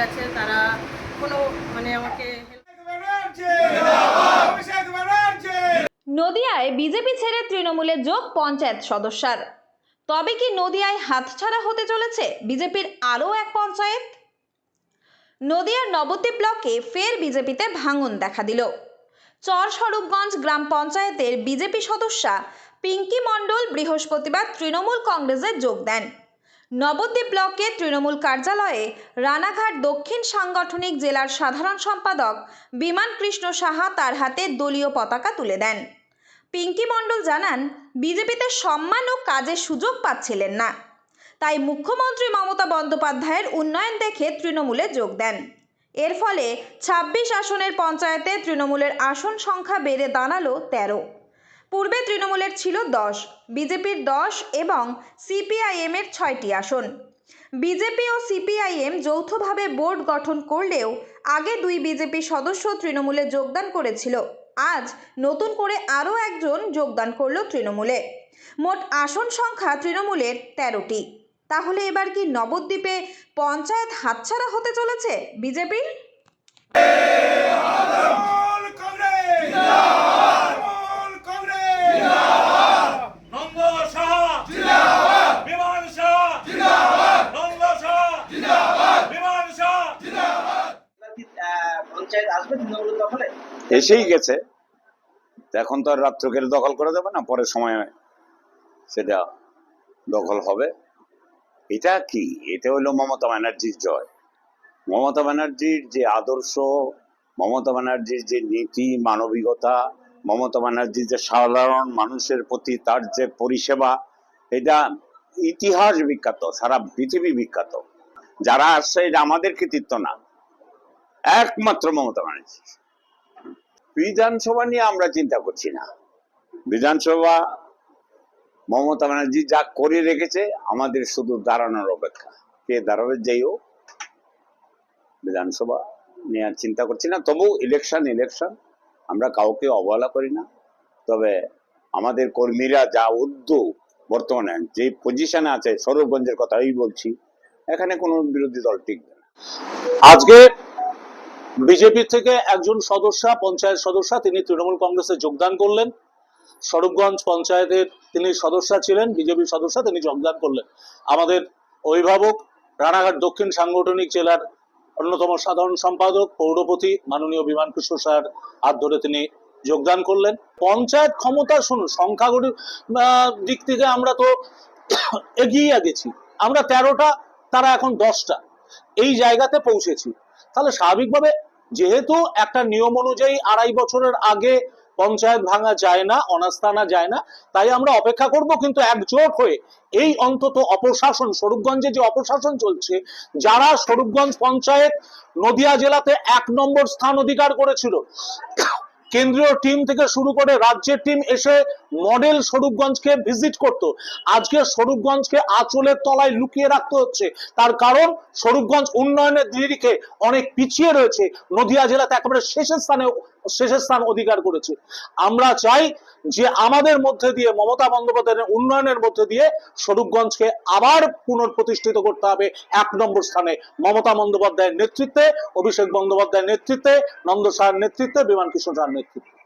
কাছে তারা কোনো মানে আমাকে নদিয়ায় বিজেপি ছেড়ে তৃণমূলে যোগ পঞ্চায়েত সদস্যার। তবে কি নদিয়ায় হাতছাড়া হতে চলেছে বিজেপির আরও এক পঞ্চায়েত? নদিয়ার নবদ্বীপ ব্লকে ফের বিজেপিতে ভাঙন দেখা দিল। চর স্বরূপগঞ্জ গ্রাম পঞ্চায়েতের বিজেপি সদস্যা পিঙ্কি মণ্ডল বৃহস্পতিবার তৃণমূল কংগ্রেসে যোগ দেন। নবদ্বীপ ব্লকে তৃণমূল কার্যালয়ে রানাঘাট দক্ষিণ সাংগঠনিক জেলার সাধারণ সম্পাদক বিমান কৃষ্ণ সাহা তার হাতে দলীয় পতাকা তুলে দেন। পিঙ্কি মণ্ডল জানান, বিজেপিতে সম্মান ও কাজের সুযোগ পাচ্ছিলেন না। তাই মুখ্যমন্ত্রী মমতা বন্দ্যোপাধ্যায়ের উন্নয়ন দেখে তৃণমূলে যোগ দেন। এর ফলে ছাব্বিশ আসনের পঞ্চায়েতে তৃণমূলের আসন সংখ্যা বেড়ে দাঁড়াল তেরো। পূর্বে তৃণমূলের ছিল দশ, বিজেপির দশ এবং সিপিআইএমের ছয়টি আসন। বিজেপি ও সিপিআইএম যৌথভাবে বোর্ড গঠন করলেও আগে দুই বিজেপি সদস্য তৃণমূলে যোগদান করেছিল। আজ নতুন করে আরও একজন যোগদান করল তৃণমূলে। মোট আসন সংখ্যা তৃণমূলের তেরোটি। তাহলে এবার কি নবদ্বীপে পঞ্চায়েত হাতছাড়া হতে চলেছে বিজেপির তৃণমূল কংগ্রেস তৃণমূল কংগ্রেস নন্দ সাহা বিমান সাহা নন্দ সাহা বিমান সাহা এবার কি, আহ, পঞ্চায়েত আসবে তৃণমূল দখলে এসেই গেছে। এখন তো আর রাত্রকের দখল করে দেবে না পরে সময় সেটা দখল হবে। এটা কি? এটা হলো মমতা ব্যানার্জির জয়। মমতা ব্যানার্জির যে আদর্শ, মমতা ব্যানার্জির যে নীতি, মানবিকতা, মমতা ব্যানার্জির যে সাধারণ মানুষের প্রতি তার যে পরিষেবা, এটা ইতিহাস বিখ্যাত, সারা পৃথিবী বিখ্যাত। যারা আসছে, এটা আমাদের কৃতিত্ব না। একমাত্র মমতা ব্যানার্জি বিধানসভা নিয়ে আমরা চিন্তা করছি না। বিধানসভা মমতা ব্যানার্জি যা করে রেখেছে, আমাদের শুধু দাঁড়ানোর অপেক্ষা। কে দাঁড়াবে, যাই হোক, বিধানসভা নিয়ে আর চিন্তা করছি না। তবু ইলেকশন ইলেকশন আমরা কাউকে অবহেলা করি না। তবে আমাদের কর্মীরা যা উদ্যোগ বর্তমানে, যে পজিশনে আছে, সৌরভগঞ্জের কথাই বলছি, এখানে কোনো বিরোধী দল টিকবে না। আজকে বিজেপি থেকে একজন সদস্যা, পঞ্চায়েত সদস্যা, তিনি তৃণমূল কংগ্রেসে যোগদান করলেন। স্বরূপগঞ্জ পঞ্চায়েতের তিনি সদস্যা ছিলেন, বিজেপি সদস্যা, তিনি যোগদান করলেন। আমাদের অভিভাবক, রানাঘাট দক্ষিণ সাংগঠনিক জেলার অন্যতম সাধারণ সম্পাদক, পৌরপতি মাননীয় বিমান কৃষ্ণ স্যার হাত ধরে তিনি যোগদান করলেন। পঞ্চায়েত ক্ষমতা শুনুন, সংখ্যাগরিষ্ঠ দিক থেকে আমরা তো এগিয়ে গেছি। আমরা তেরোটা, তারা এখন দশটা। এই জায়গাতে পৌঁছেছি। তাহলে স্বাভাবিকভাবে যেহেতু একটা নিয়ম অনুযায়ী আড়াই বছরের আগে পঞ্চায়েত ভাঙা যায় না অনাস্থানা যায় না, তাই আমরা অপেক্ষা করব কিন্তু একজোট হয়ে এই অন্তত অপশাসন, স্বরূপগঞ্জে যে অপশাসন চলছে, যারা স্বরূপগঞ্জ পঞ্চায়েত নদিয়া জেলাতে এক নম্বর স্থান অধিকার করেছিল কেন্দ্রীয় টিম থেকে শুরু করে রাজ্যের টিম এসে মডেল স্বরূপগঞ্জকে ভিজিট করত। আজকে স্বরূপগঞ্জকে আঁচলের তলায় লুকিয়ে রাখতে হচ্ছে। তার কারণ, স্বরূপগঞ্জ উন্নয়নের দিকে অনেক পিছিয়ে রয়েছে। নদিয়া জেলাতে একেবারে শেষের স্থানে শেষের স্থান অধিকার করেছে। আমরা চাই যে আমাদের মধ্যে দিয়ে মমতা বন্দ্যোপাধ্যায়ের উন্নয়নের মধ্যে দিয়ে স্বরূপগঞ্জকে আবার পুনঃপ্রতিষ্ঠিত করতে হবে এক নম্বর স্থানে। মমতা বন্দ্যোপাধ্যায়ের নেতৃত্বে, অভিষেক বন্দ্যোপাধ্যায়ের নেতৃত্বে, নন্দ সাহার নেতৃত্বে, বিমান কৃষ্ণ সাহার নেতৃত্বে।